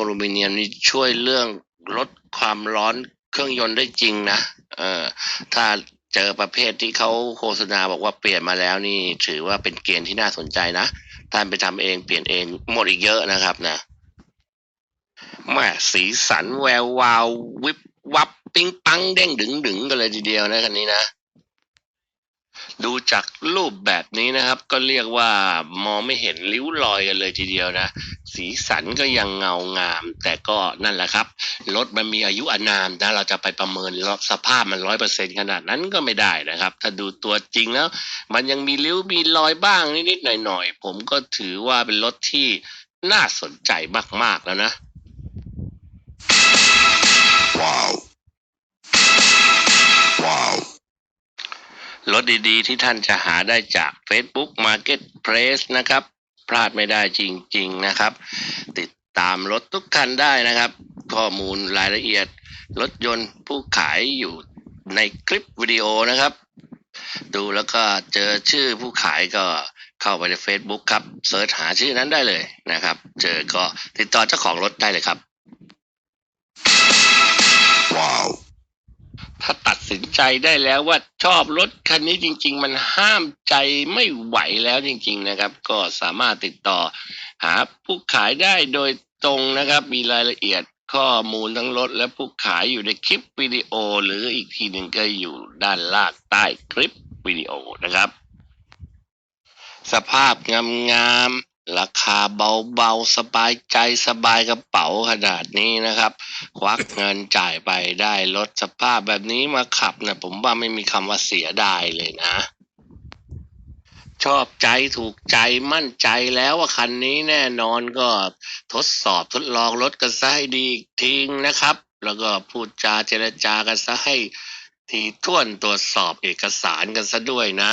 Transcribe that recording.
อลูมิเนียมนี่ช่วยเรื่องลดความร้อนเครื่องยนต์ได้จริงนะเออถ้าเจอประเภทที่เขาโฆษณาบอกว่าเปลี่ยนมาแล้วนี่ถือว่าเป็นเกณฑ์ที่น่าสนใจนะท่านไปทำเองเปลี่ยนเองหมดอีกเยอะนะครับนะแม่สีสันแวววาว วิบวับ ปิ๊งปังเด้งดึงดึงกันเลยทีเดียวนะคันนี้นะ ดูจากรูปแบบนี้นะครับ ก็เรียกว่ามองไม่เห็นริ้วรอยกันเลยทีเดียวนะ สีสันก็ยังเงางาม แต่ก็นั่นแหละครับรถมันมีอายุอานามนะเราจะไปประเมินสภาพมันร้อยเปอร์เซ็นขนาดนั้นก็ไม่ได้นะครับ ถ้าดูตัวจริงแล้ว มันยังมีริ้วมีรอยบ้างนิดๆหน่อยๆ ผมก็ถือว่าเป็นรถที่น่าสนใจมากๆแล้วนะ รถดีๆ ที่ท่านจะหาได้จาก Facebook Marketplace นะครับ พลาดไม่ได้จริง ๆนะครับ ติดตามรถทุกคันได้นะครับ ข้อมูลรายละเอียด รถยนต์ผู้ขายอยู่ในคลิปวิดีโอนะครับ ดูแล้วก็เจอชื่อผู้ขายก็เข้าไปใน Facebook ครับเสิร์ชหาชื่อนั้นได้เลยนะครับ เจอก็ติดต่อเจ้าของรถได้เลยครับ Wow. ถ้าตัด สินใจได้แล้วว่าชอบรถคันนี้จริง ๆ มันห้ามใจไม่ไหวแล้วจริง ๆนะครับ ก็สามารถติดต่อ หาผู้ขายได้โดยตรงนะครับ มีรายละเอียดข้อมูลทั้งรถและผู้ขายอยู่ในคลิปวิดีโอ หรืออีกทีหนึ่งก็อยู่ด้านล่างใต้คลิปวิดีโอนะครับ สภาพงามๆ ราคาเบาๆ สบายใจสบายกระเป๋าขนาดนี้นะครับ ควักเงินจ่ายไปได้รถสภาพแบบนี้มาขับนะผมว่าไม่มีคำว่าเสียดายเลยนะ ชอบใจถูกใจมั่นใจแล้วว่าคันนี้แน่นอนก็ทดสอบทดลองรถกันซะให้ดีอีกทีนะครับ แล้วก็พูดจาเจรจากันซะให้ทีท่วนตรวจสอบเอกสารกันซะด้วยนะ